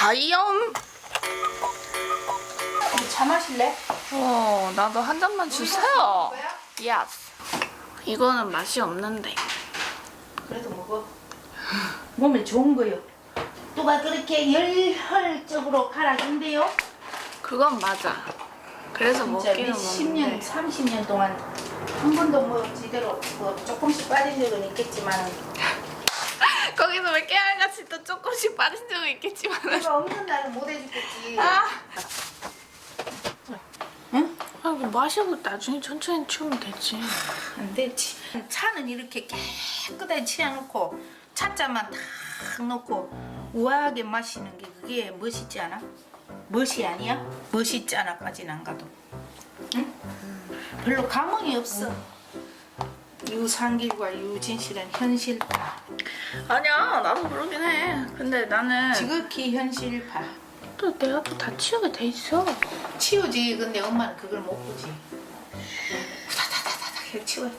하이엄. 차 마실래? 어, 나도 한 잔만 주세요. 예스. 이거는 맛이 없는데. 그래도 먹어. 몸에 좋은 거요. 누가 그렇게 열혈적으로 갈아준대요? 그건 맞아. 그래서 진짜 먹기는 먹는데. 30년 동안 한 번도 뭐 제대로 뭐 조금씩 빠진 적은 있겠지만 거기서 왜 깨알같이 또 조금씩 빠진 적은 있겠지만. 내가 없는 날은 못 해주겠지. 아. 응? 아, 이거 마시고 나중에 천천히 치우면 되지. 안 되지. 차는 이렇게 깨끗하게 치워놓고 차자만 탁 놓고 우아하게 마시는 게 그게 멋있지 않아? 멋이 아니야? 멋있지 않아까지는 안 가도. 응? 별로 감흥이 없어. 유상길과 유진 실은 현실파. 아니야, 나도 그러긴 해. 근데 나는 지극히 현실파. 또 내가 또 다 치우게 돼 있어. 치우지. 근데 엄마는 그걸 못 보지. 다다다다다 해 치워.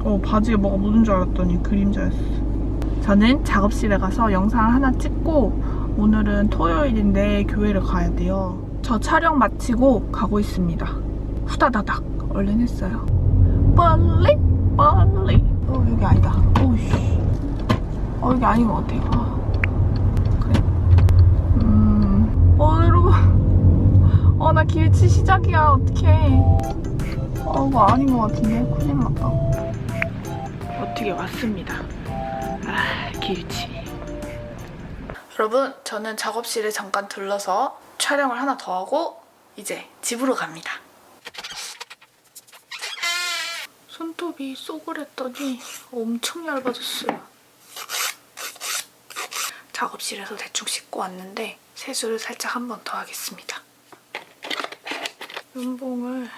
어, 바지에 뭐가 묻은 줄 알았더니 그림자였어. 저는 작업실에 가서 영상 하나 찍고 오늘은 토요일인데 교회를 가야 돼요. 저 촬영 마치고 가고 있습니다. 후다다닥 얼른 했어요. 빨리 빨리. 어 여기 아니다. 오씨. 어 여기 아닌 것 같아요. 아, 그래. 음. 어 여러분. 어 나 길치 시작이야. 어떡해. 어 이거 아닌 것 같은데 큰일 났다. 어떻게 왔습니다. 아, 길치. 여러분, 저는 작업실에 잠깐 들러서 촬영을 하나 더 하고 이제 집으로 갑니다. 손톱이 쏘그랬더니 엄청 얇아졌어요. 작업실에서 대충 씻고 왔는데 세수를 살짝 한 번 더 하겠습니다. 면봉을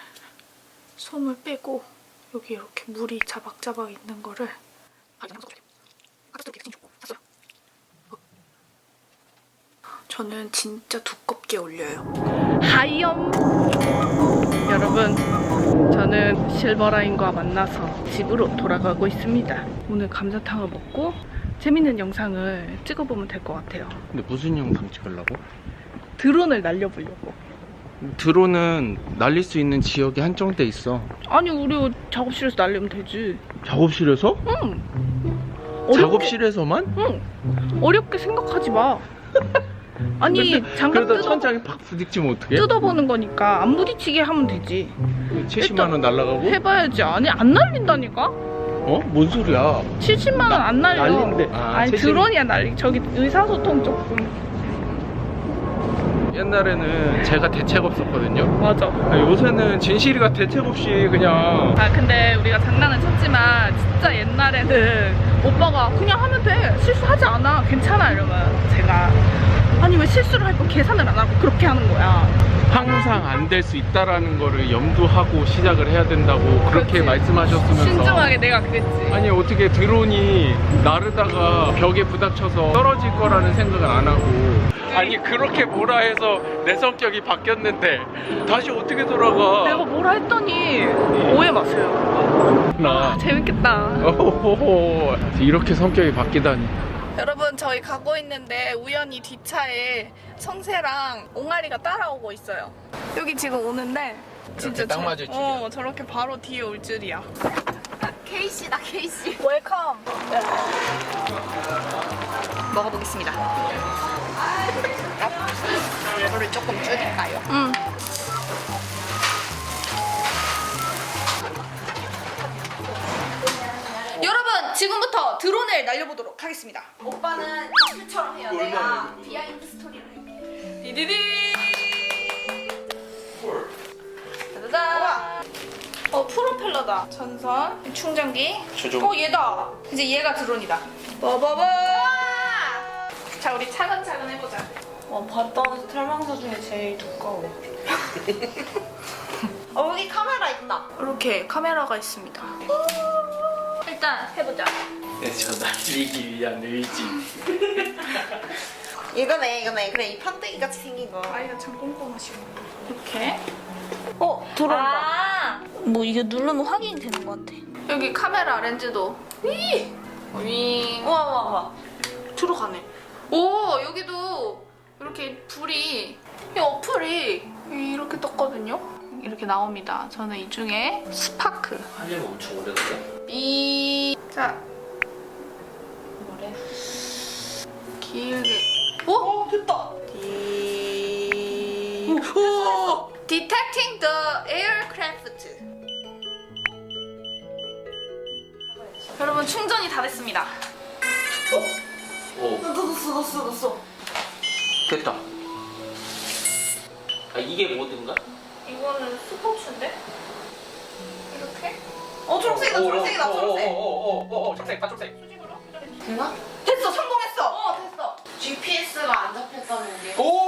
솜을 빼고 여기 이렇게 물이 자박자박 있는 거를. 저는 진짜 두껍게 올려요. 하이엄! 여러분, 저는 실버라인과 만나서 집으로 돌아가고 있습니다. 오늘 감자탕을 먹고 재밌는 영상을 찍어보면 될 것 같아요. 근데 무슨 영상 찍으려고? 드론을 날려보려고. 드론은 날릴 수 있는 지역이 한정돼 있어. 아니, 우리 작업실에서 날리면 되지. 작업실에서? 응. 어렵게- 작업실에서만? 응. 어렵게 생각하지 마. 아니, 장갑 그러다 뜯어, 천장에 팍 부딪히면 어떡해? 뜯어보는 거니까 안 부딪히게 하면 되지. 70만 원 날라가고? 해봐야지. 아니, 안 날린다니까? 어? 뭔 소리야? 70만 원 안 날려. 날린대. 아, 아니, 70. 드론이야, 날리. 저기 의사소통 조금. 옛날에는 제가 대책 없었거든요. 맞아. 아, 요새는 진실이가 대책 없이 그냥 아, 근데 우리가 장난은 쳤지만, 진짜 옛날에는 오빠가 그냥 하면 돼. 실수하지 않아. 괜찮아. 이러면 제가. 아니, 왜 실수를 할 거 계산을 안 하고 그렇게 하는 거야. 항상 안 될 수 있다라는 거를 염두하고 시작을 해야 된다고 그렇게 그렇지. 말씀하셨으면서 신중하게 내가 그랬지. 아니 어떻게 드론이 나르다가 벽에 부닥쳐서 떨어질 거라는 생각을 안 하고 아니 그렇게 뭐라 해서 내 성격이 바뀌었는데 다시 어떻게 돌아가 내가 뭐라 했더니 오해 마세요. 나 재밌겠다. 오호호 이렇게 성격이 바뀌다니 여러분, 저희 가고 있는데 우연히 뒷차에 성세랑 옹알이가 따라오고 있어요. 여기 지금 오는데 진짜 딱 저- 맞을 줄이야. 어, 저렇게 바로 뒤에 올 줄이야. 케이씨다, 케이씨. 웰컴. 먹어보겠습니다. 물을 조금 줄일까요? 응. 지금부터 드론을 날려보도록 하겠습니다. 오빠는 슈처럼 해요. 내가 비하인드 스토리를 할게. 디디디. 짜자잔. 어 프로펠러다. 전선, 충전기. 최종. 어 얘다. 이제 얘가 드론이다. 버버버. 자 우리 차근차근 해보자. 어, 봤던 텔망사 중에 제일 두꺼워. 어 여기 카메라 있다. 이렇게 카메라가 있습니다. 일단 해보자. 저 날리기 위한 의지 이거네, 이거네. 그래, 이 판때기 같이 생긴 거. 아이가 참 꼼꼼하시고. 이렇게. 어, 들어온다. 아. 뭐 이게 누르면 확인이 되는 것 같아. 여기 카메라 렌즈도 위! 윙 우와, 우와, 우와. 들어가네 오 여기도 이렇게 불이 이 어플이 이렇게 떴거든요. 이렇게 나옵니다. 저는 이 중에 스파크 하려면 엄청 오래 걸려? 이... 자 뭐래? 길게 오! 됐다! 디... 오! Detecting the aircraft 여러분 충전이 다 됐습니다 오 넣었어 넣었어 넣었어 됐다 아 이게 뭐든가? 이거는 스포츠인데? 이렇게? 어 초록색이다 초록색이다 초록색. 오오오오오오 초록색 다 초록색. 되나? 됐어 성공했어! 어 됐어. GPS가 안 잡혔다는 게. 오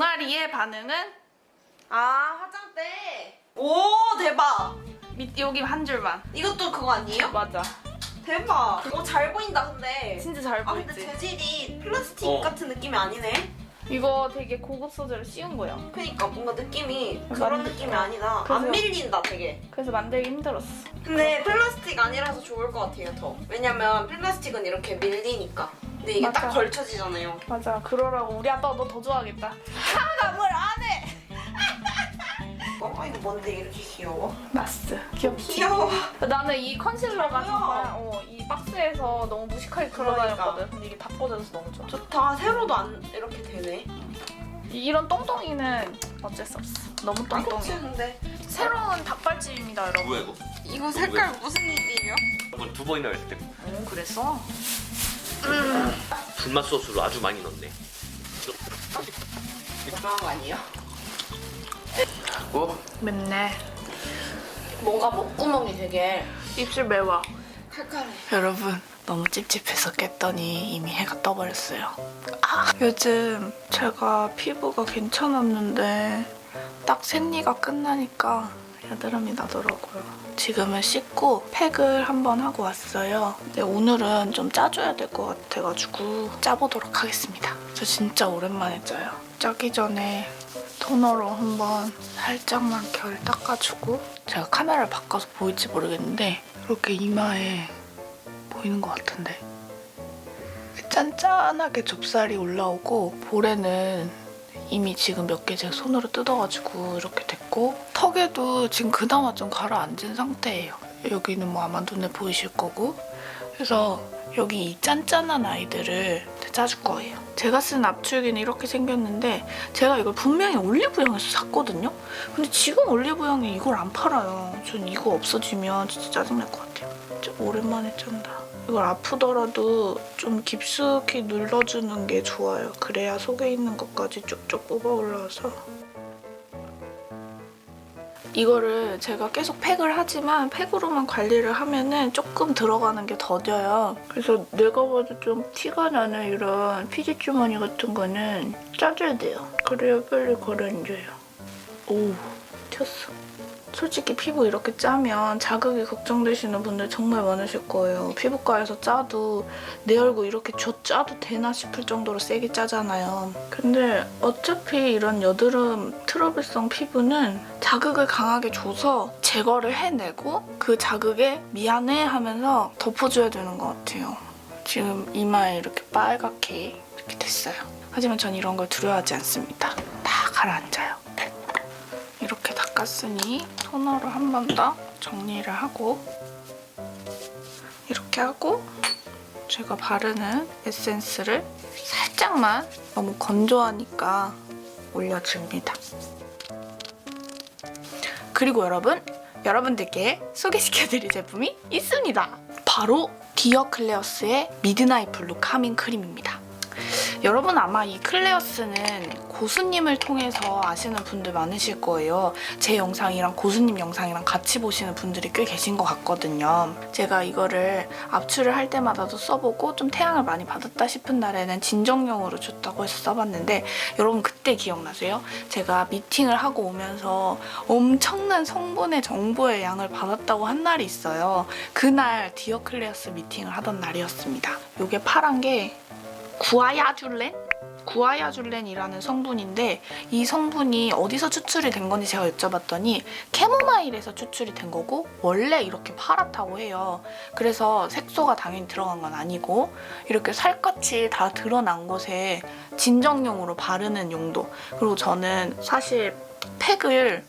본 옹알이의 반응은? 아 화장대 오 대박. 밑 여기 한 줄만. 이것도 그거 아니에요? 맞아. 대박. 오잘 보인다 근데. 진짜 잘 아 근데 보이지? 재질이 플라스틱 어. 같은 느낌이 아니네. 이거 되게 고급 소재로 씌운 거야. 그니까 뭔가 느낌이 그런 맞네. 느낌이 아니다. 그래서- 안 밀린다 되게. 그래서 만들기 힘들었어. 근데 플라스틱 아니라서 좋을 것 같아요 더. 왜냐면 플라스틱은 이렇게 밀리니까 근데 이게 맞아. 딱 걸쳐지잖아요. 맞아. 그러라고. 우리 아빠가 너 더 좋아하겠다. 뭘 안해. 어 이거 뭔데 이렇게 귀여워? 마스 귀엽지? 귀여워. 나는 이 컨실러가 뭐야? 정말 어, 이 박스에서 너무 무식하게 그러니까. 걸어다녔거든 근데 이게 다 뻗어져서 너무 좋아. 좋다. 세로도 안 이렇게 되네. 이런 똥똥이는 어쩔 수 없어. 너무 아 근데? 새로운 닭발집입니다 여러분. 뭐야 이거? 이거 색깔 무슨 일이에요? 이건 두 번이나 했을 때. 오 그랬어? 불맛 소스를 아주 많이 넣네 유명한 거 아니에요? 어? 맵네 뭔가 목구멍이 되게 입술 매워 칼칼해 여러분 너무 찝찝해서 깼더니 이미 해가 떠버렸어요. 아, 요즘 제가 피부가 괜찮았는데 딱 생리가 끝나니까 여드름이 나더라고요. 지금은 씻고 팩을 한번 하고 왔어요. 근데 오늘은 좀 짜줘야 될 것 같아가지고 짜보도록 하겠습니다. 저 진짜 오랜만에 짜요. 짜기 전에 토너로 한번 살짝만 결 닦아주고 제가 카메라를 바꿔서 보일지 모르겠는데 이렇게 이마에 보이는 것 같은데 짠짠하게 좁쌀이 올라오고 볼에는 이미 지금 몇 개 제 손으로 뜯어가지고 이렇게 됐고 턱에도 지금 그나마 좀 가라앉은 상태예요. 여기는 뭐 아마 눈에 보이실 거고. 그래서 여기 이 짠짠한 아이들을 짜줄 거예요. 제가 쓴 압출기는 이렇게 생겼는데 제가 이걸 분명히 올리브영에서 샀거든요? 근데 지금 올리브영에 이걸 안 팔아요. 전 이거 없어지면 진짜 짜증날 것 같아요. 진짜 오랜만에 짠다. 이걸 아프더라도 좀 깊숙이 눌러주는 게 좋아요. 그래야 속에 있는 것까지 쭉쭉 뽑아 올라와서. 이거를 제가 계속 팩을 하지만 팩으로만 관리를 하면은 조금 들어가는 게 더뎌요. 그래서 내가 봐도 좀 티가 나는 이런 피지 주머니 같은 거는 짜줘야 돼요. 그래야 빨리 가라앉아요. 오, 튀었어. 솔직히 피부 이렇게 짜면 자극이 걱정되시는 분들 정말 많으실 거예요. 피부과에서 짜도 내 얼굴 이렇게 줘 짜도 되나 싶을 정도로 세게 짜잖아요. 근데 어차피 이런 여드름 트러블성 피부는 자극을 강하게 줘서 제거를 해내고 그 자극에 미안해 하면서 덮어줘야 되는 것 같아요. 지금 이마에 이렇게 빨갛게 이렇게 됐어요. 하지만 전 이런 걸 두려워하지 않습니다. 다 가라앉아요. 닦았으니 토너로 한 번 더 정리를 하고 이렇게 하고 제가 바르는 에센스를 살짝만 너무 건조하니까 올려줍니다. 그리고 여러분, 여러분들께 소개시켜드릴 제품이 있습니다. 바로 디어 클레어스의 미드나잇 블루 카밍 크림입니다. 여러분 아마 이 클레어스는 고수님을 통해서 아시는 분들 많으실 거예요. 제 영상이랑 고수님 영상이랑 같이 보시는 분들이 꽤 계신 것 같거든요. 제가 이거를 압출을 할 때마다도 써보고 좀 태양을 많이 받았다 싶은 날에는 진정용으로 줬다고 해서 써봤는데 여러분 그때 기억나세요? 제가 미팅을 하고 오면서 엄청난 성분의 정보의 양을 받았다고 한 날이 있어요. 그날 디어클레어스 미팅을 하던 날이었습니다. 이게 파란 게 구아야줄렌? 구아야줄렌이라는 성분인데 이 성분이 어디서 추출이 된 건지 제가 여쭤봤더니 캐모마일에서 추출이 된 거고 원래 이렇게 파랗다고 해요. 그래서 색소가 당연히 들어간 건 아니고 이렇게 살갗이 다 드러난 곳에 진정용으로 바르는 용도. 그리고 저는 사실 팩을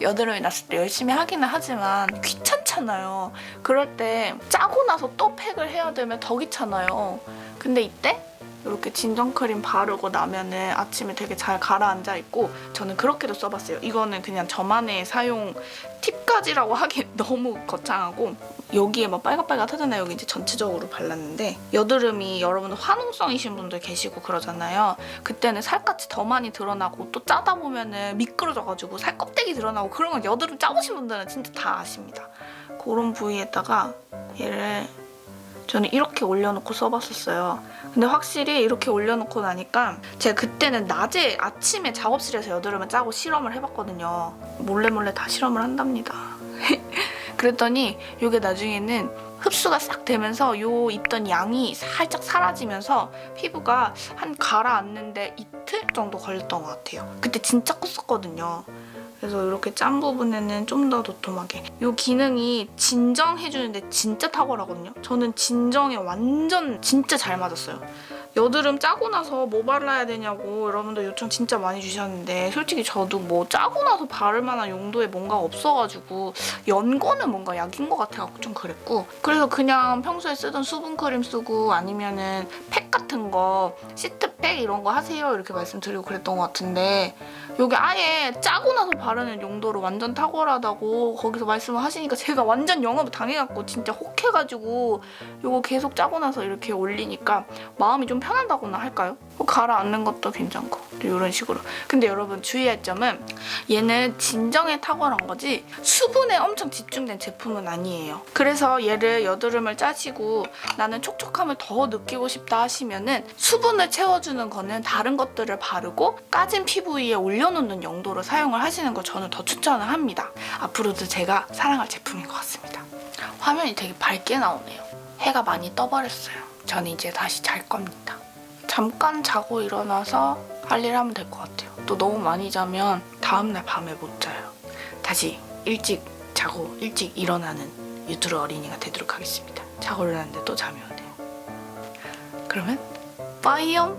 여드름이 났을 때 열심히 하기는 하지만 귀찮잖아요. 그럴 때 짜고 나서 또 팩을 해야 되면 더 귀찮아요. 근데 이때 이렇게 진정크림 바르고 나면은 아침에 되게 잘 가라앉아 있고 저는 그렇게도 써봤어요. 이거는 그냥 저만의 사용 팁까지라고 하기 너무 거창하고 여기에 막 빨갛빨갛하잖아요. 여기 이제 전체적으로 발랐는데 여드름이 여러분들 화농성이신 분들 계시고 그러잖아요. 그때는 살갗이 더 많이 드러나고 또 짜다 보면은 미끄러져가지고 살 껍데기 드러나고 그런 건 여드름 짜보신 분들은 진짜 다 아십니다. 그런 부위에다가 얘를 저는 이렇게 올려놓고 써봤었어요. 근데 확실히 이렇게 올려놓고 나니까 제가 그때는 낮에 아침에 작업실에서 여드름을 짜고 실험을 해봤거든요. 몰래 몰래 다 실험을 한답니다. 그랬더니 이게 나중에는 흡수가 싹 되면서 요 있던 양이 살짝 사라지면서 피부가 한 가라앉는데 이틀 정도 걸렸던 것 같아요. 그때 진짜 컸었거든요. 그래서 이렇게 짠 부분에는 좀 더 도톰하게. 이 기능이 진정해주는데 진짜 탁월하거든요? 저는 진정에 완전 진짜 잘 맞았어요. 여드름 짜고 나서 뭐 발라야 되냐고 여러분들 요청 진짜 많이 주셨는데 솔직히 저도 뭐 짜고 나서 바를 만한 용도의 뭔가가 없어가지고 연고는 뭔가 약인 것 같아갖고 좀 그랬고. 그래서 그냥 평소에 쓰던 수분크림 쓰고 아니면은 팩 같은 거 시트 팩 이런 거 하세요. 이렇게 말씀드리고 그랬던 것 같은데 여기 아예 짜고 나서 바르는 용도로 완전 탁월하다고 거기서 말씀을 하시니까 제가 완전 영업을 당해갖고 진짜 혹해가지고 이거 계속 짜고 나서 이렇게 올리니까 마음이 좀 편하다고나 할까요? 뭐 가라앉는 것도 괜찮고 이런 식으로. 근데 여러분 주의할 점은 얘는 진정에 탁월한 거지 수분에 엄청 집중된 제품은 아니에요. 그래서 얘를 여드름을 짜시고 나는 촉촉함을 더 느끼고 싶다 하시면은 수분을 채워주 는 거는 다른 것들을 바르고 까진 피부 위에 올려놓는 용도로 사용을 하시는 걸 저는 더 추천을 합니다 앞으로도 제가 사랑할 제품인 것 같습니다 화면이 되게 밝게 나오네요 해가 많이 떠버렸어요 저는 이제 다시 잘 겁니다 잠깐 자고 일어나서 할 일 하면 될 것 같아요. 또 너무 많이 자면 다음날 밤에 못 자요. 다시 일찍 자고 일찍 일어나는 유튜브 어린이가 되도록 하겠습니다. 자고 일어났는데 또 잠이 오네요. 그러면 빠이염